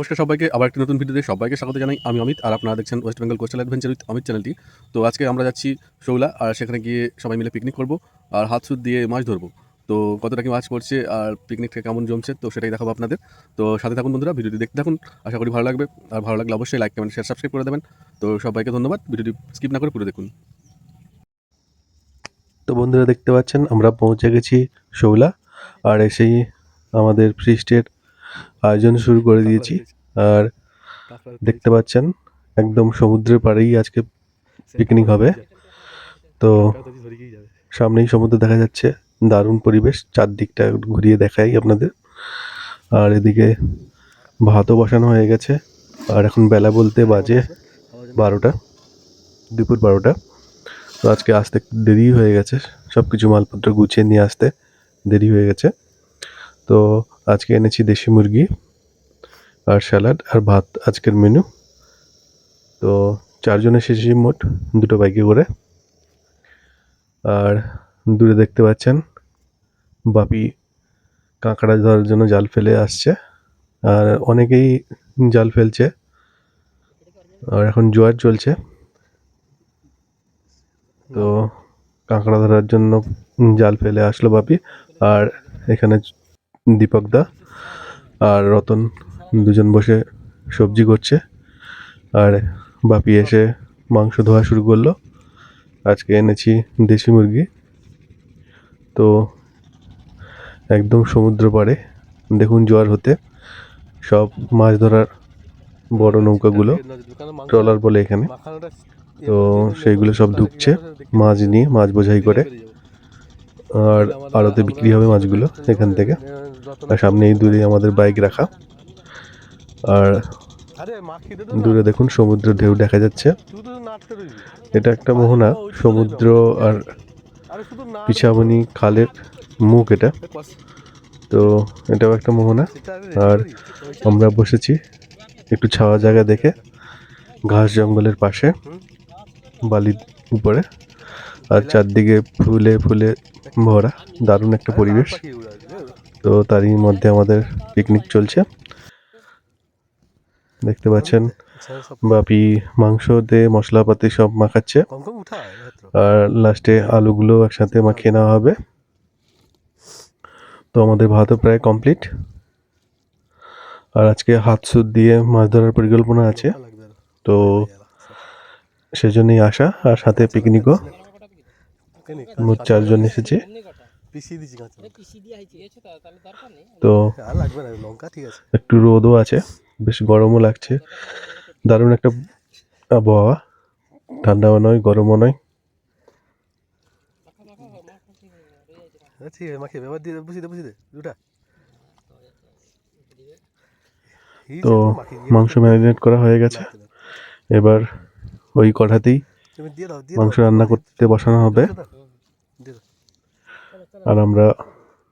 নমস্কার সবাইকে, আবার একটি নতুন ভিডিওতে সবাইকে স্বাগত জানাই। আমি অমিত, আর আপনারা দেখছেন West Bengal coastal adventure with Amit চ্যানেলটি তো আজকে আমরা যাচ্ছি শৌলা, আর সেখানে গিয়ে সবাই মিলে পিকনিক করব, আর হাত সুদ দিয়ে মাছ ধরবো। তো কতটা কি মাছ পড়ছে, আর পিকনিকটা কেমন জমছে, তো সেটাই দেখাবো আপনাদের। তো সাথে থাকুন বন্ধুরা, ভিডিওটি দেখতে থাকুন, আশা করি ভালো লাগবে। আর ভালো লাগলে অবশ্যই লাইক কমেন্ট শেয়ার সাবস্ক্রাইব করে দেবেন। তো সবাইকে ধন্যবাদ, ভিডিওটি স্কিপ না করে পুরো দেখুন। তো বন্ধুরা দেখতে পাচ্ছেন, আমরা পৌঁছে গেছি শৌলা, আর এসেই আমাদের ফ্রিস্টের আয়োজন শুরু করে দিয়েছি। আর দেখতে পাচ্ছেন, একদম সমুদ্রের পাড়েই আজকে পিকনিক হবে। তো সামনেই সমুদ্র দেখা যাচ্ছে, দারুণ পরিবেশ, চারদিকটা ঘুরিয়ে দেখাই আপনাদের। আর এদিকে ভাতও বসানো হয়ে গেছে, আর এখন বেলা বলতে বাজে বারোটা, দুপুর বারোটা। তো আজকে আসতে দেরি হয়ে গেছে সব কিছু মালপত্র গুছিয়ে নিয়ে আসতে দেরি হয়ে গেছে। তো আজকে এনেছি দেশি মুরগি আর স্যালাড আর ভাত আজকের মেনু তো চারজন এসেছি মোট, দুটো বাইকে করে। আর দূরে দেখতে পাচ্ছেন বাপি কাঁকড়া ধরার জন্য জাল ফেলে আসছে। আর অনেকেই জাল ফেলছে। আর এখন জোয়ার চলছে। তো কাঁকড়া ধরার জন্য জাল ফেলে আসলো বাপি। আর এখানে দীপক দা আর রতন দুজন বসে সবজি করছে। আর বাপি এসে মাংস ধোয়া শুরু করল। আজকে এনেছি দেশি মুরগি। তো একদম সমুদ্র পাড়ে। দেখুন জোয়ার হতে। সব মাছ ধরার বড় নৌকাগুলো ট্রলার বলে এখানে। তো সেইগুলো সব ঢুকছে মাছ নিয়ে, মাছ বোঝাই করে। আর আড়তে বিক্রি হবে মাছগুলো এখান থেকে। আর সামনেই দূরে আমাদের বাইক রাখা। আর দূরে দেখুন সমুদ্র ঢেউ দেখা যাচ্ছে। এটা একটা মোহনা সমুদ্র আর পিছাবনি খালের মুখ এটা। তো এটাও একটা মোহনা। আর আমরা বসেছি একটু ছাওয়া জায়গা দেখে ঘাস জঙ্গলের পাশে বালির উপরে। আর চারদিকে ফুলে ফুলে ভরা দারুণ একটা পরিবেশ। তো তারই মধ্যে আমাদের পিকনিক চলছে। দেখতে পাচ্ছেন। বাপি মাংস দিয়ে মশলাপাতি সব মাখাচ্ছে। আর লাস্টে আলুগুলো একসাথে মাখিয়ে নেওয়া হবে। তো আমাদের ভাতও প্রায় কমপ্লিট। আর আজকে হাত সুদ দিয়ে মাছ ধরার পরিকল্পনা আছে। তো সেজন্যই আসা আর সাথে পিকনিকও মোট চারজন এসেছে। তো একটু রোদও আছে। বেশ গরমও লাগছে। দারুণ একটা আবহাওয়া। ঠান্ডাও নয় গরমও নয়। ঠিক আছে মাখিয়ে এবার দিয়ে বসিয়ে দে দুটা। তো মাংস ম্যারিনেট করা হয়ে গেছে। এবার ওই কড়াতেই মাংস রান্না করতে বসানো হবে। আর আমরা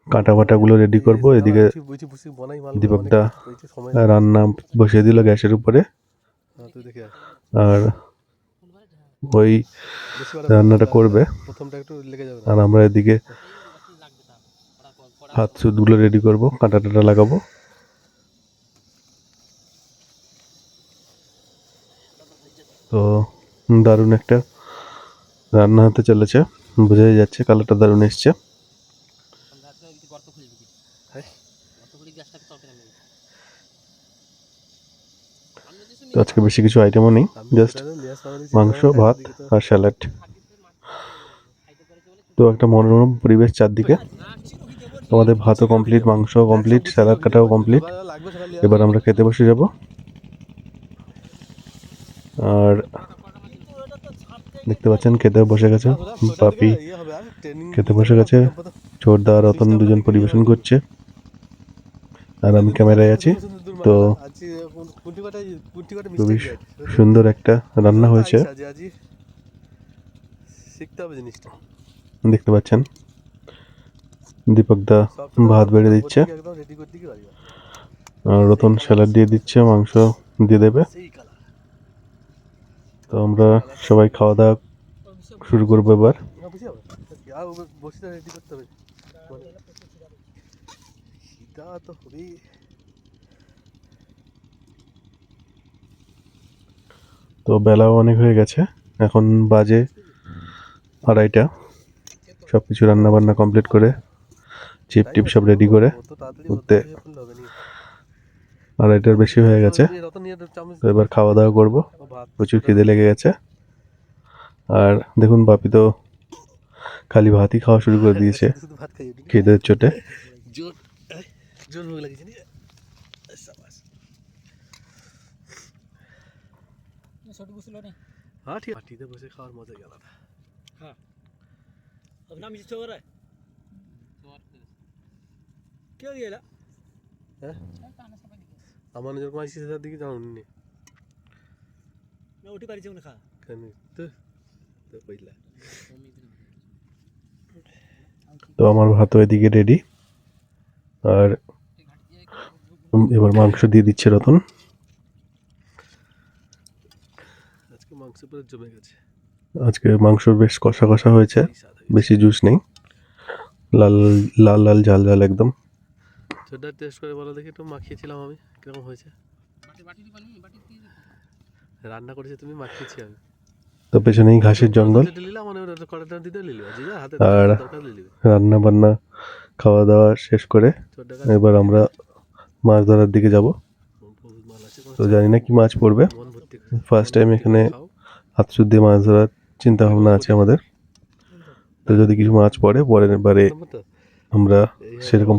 কাঁটা বাটাগুলো রেডি করব এদিকে বুঝি বুঝি বনাই মাল দীপক দা সময় রান্না বসিয়ে দিল গ্যাসের উপরে। হ্যাঁ। আর ওই রান্নাটা করবে। প্রথমটা একটু লেগে যাবে আর আমরা এদিকে হাত সুদগুলো রেডি করব কাঁটা টাটা লাগাবো। তো দারুণ একটা রান্না হতে চলেছে বোঝাই যাচ্ছে কালারটা দারুণ এসছে। তো আজকে বেশি কিছু আইটেমও নেই জাস্ট মাংস, ভাত আর স্যালাড তো একটা মনোরম পরিবেশ চারদিকে। আমাদের ভাতও কমপ্লিট মাংস কমপ্লিট স্যালাড কাটাও কমপ্লিট এবার আমরা খেতে বসে যাব। আর দেখতে পাচ্ছেন, খেতে বসে গেছে পাপি খেতে বসে গেছে ছোটদা, রতন দুজন পরিবেশন করছে। আর আমি ক্যামেরায় আছি, তো খুবই সুন্দর একটা রান্না হয়েছে। দেখতে পাচ্ছেন। দীপক দা ভাত বেড়ে দিচ্ছে। আর রতন স্যালাড দিয়ে দিচ্ছে মাংস দিয়ে দেবে। তো আমরা সবাই খাওয়া দাওয়া শুরু করব এবার। বসে রেডি করতে হবে। খিদা তো তো বেলাও অনেক হয়ে গেছে। এখন বাজে আড়াইটা। সব কিছু রান্না বান্না কমপ্লিট করে, চিপ টিপ সব রেডি করে উঠতে। আড়াইটার বেশি হয়ে গেছে। তো এবার খাওয়া দাওয়া করব। প্রচুর খিদে লেগে গেছে। আর দেখুন, বাপি তো খালি ভাতই খাওয়া শুরু করে দিয়েছে। খিদের চোটে। छोटू कुछ लो नहीं হ্যাঁ ঠিক মাটিতে বসে খাওয়ার মজাই আলাদা अब नाम जिसको हो रहा है क्या ये ला হ্যাঁ আমার নিজের কোনো আইসি সেটার দিকে জানুন নি मैं उठी पारी से खा কেন তো তো কইলা তো আমার ভাতও এদিকে রেডি আর উম, এবার মাংস দিয়ে দিচ্ছে রতন আজকে মাংস গেছে। আজকে মাংস বেশ কষা কষা হয়েছে। বেশি জুস নেই। লাল লাল লাল ঝাল ঝাল একদম। ছোটটা টেস্ট করে বলো দেখি একটু মাখিয়েছিলাম আমি কীরকম হয়েছে? রান্না করেছে তুমি মাখিয়েছি আমি। তো পেছনেই ঘাসের জঙ্গল। আর রান্না বান্না খাওয়া দাওয়া শেষ করে এবার আমরা মাছ ধরার দিকে যাব। তো জানি না কি মাছ পড়বে। ফার্স্ট টাইম এখানে খাও হাত দিয়ে মাছ ধরার চিন্তা ভাবনা আছে আমাদের তো যদি কিছু মাছ পড়ে, পরের বারে আমরা সেরকম।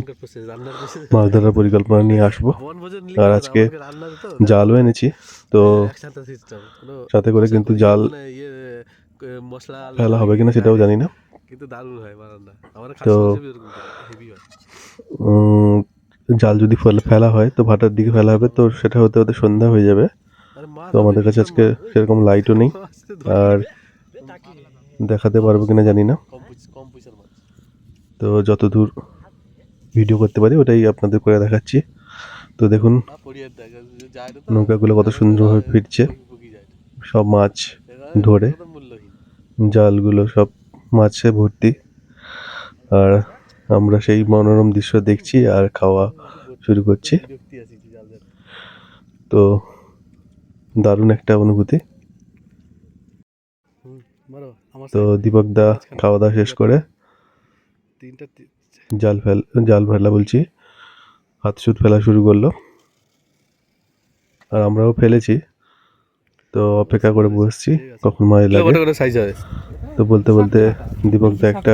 মাছ ধরার পরিকল্পনা নিয়ে আসব আর আজকে? জালও এনেছি, তো সাথে করে কিন্তু জাল ফেলা হবে কিনা সেটাও জানি না তো- জাল যদি ফেলা হয়, তো ভাটার দিকে ফেলা হবে, তো সেটা হতে হতে সন্ধ্যা হয়ে যাবে তো আমাদের কাছে আজকে সেরকম লাইটও নেই আর দেখাতে পারব কিনা জানি না তো যত দূর ভিডিও করতে পারি, ওটাই আপনাদের করে দেখাচ্ছি তো দেখুন, নৌকাগুলো কত সুন্দরভাবে ফিরছে। সব মাছ ধরে, জালগুলো সব মাছে ভর্তি আর আমরা সেই মনোরম দৃশ্য দেখছি আর খাওয়া শুরু করছি। তো দারুণ একটা অনুভূতি। তো দীপক দা খাওয়া দাওয়া শেষ করে জাল ফেল জাল ফেলা বলছি। হাত সুত ফেলা শুরু করল। আর আমরাও ফেলেছি। তো অপেক্ষা করে বসছি। কখন মাছ লাগে? তো বলতে বলতে দীপক দা একটা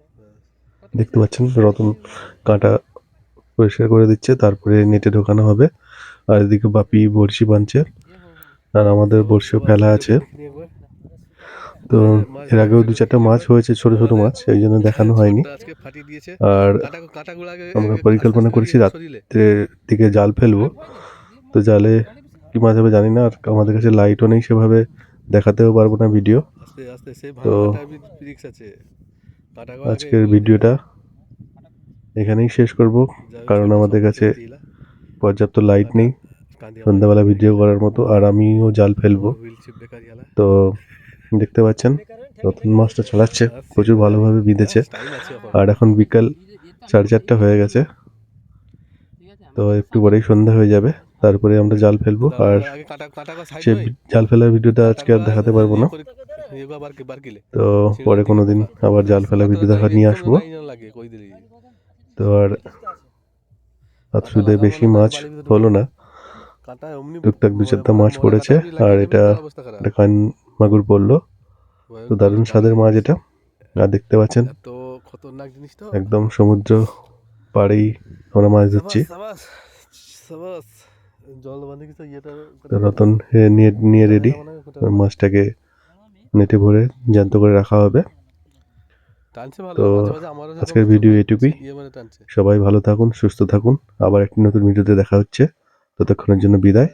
দেখতে পাচ্ছেন রতন কাঁটা পরিষ্কার করে দিচ্ছে তারপরে নেটে ঢোকানো হবে। আর এদিকে বাপি বড়শি বাঁধছে আর আমাদের বড়শিও ফেলা আছে। তো এর আগেও দু চারটা মাছ হয়েছে ছোট ছোট মাছ এই জন্য দেখানো হয়নি। আর আমরা পরিকল্পনা করেছি আস্তে রাত- সরিলে। রাত্রের দিকে জাল ফেলব। তো জালে কি মাছ হবে জানি না আর আমাদের কাছে লাইটও নেই সেভাবে দেখাতেও পারব না ভিডিও তো আজকের ভিডিওটা এখানেই শেষ করব কারণ আমাদের কাছে পর্যাপ্ত লাইট নেই। সন্ধ্যাবেলা ভিডিও করার মতো আর আমিও জাল ফেলব। তো দেখতে পাচ্ছেন রতন মাছটা চালাচ্ছে প্রচুর ভালোভাবে বিঁধেছে। আর এখন বিকাল সাড়ে চারটা হয়ে গেছে। তো একটু পরেই সন্ধ্যা হয়ে যাবে। তারপরে আমরা জাল ফেলব আর সে জাল ফেলার ভিডিওটা আজকে আর দেখাতে পারব না। তো পরে কোনো দিন আবার জাল ফেলা ভিডিও দেখা নিয়ে আসব। তো আর আজ শুধু বেশি মাছ হলো না। টুকটাক দু চারটা মাছ পড়েছে আর এটা একটা কান মাগুর পড়ল। তো দারুণ স্বাদের মাছ এটা। আর দেখতে পাচ্ছেন একদম সমুদ্র পাড়েই আমরা মাছ ধরছি। রতন নিয়ে নিয়ে রেডি মাছটাকে নেটে ভরে জ্যান্ত করে রাখা হবে। তো আজকের ভিডিও এটুকুই। ইয়ে মানে সবাই ভালো থাকুন সুস্থ থাকুন। আবার একটি নতুন ভিডিওতে দেখা হচ্ছে। ততক্ষণের জন্য বিদায়।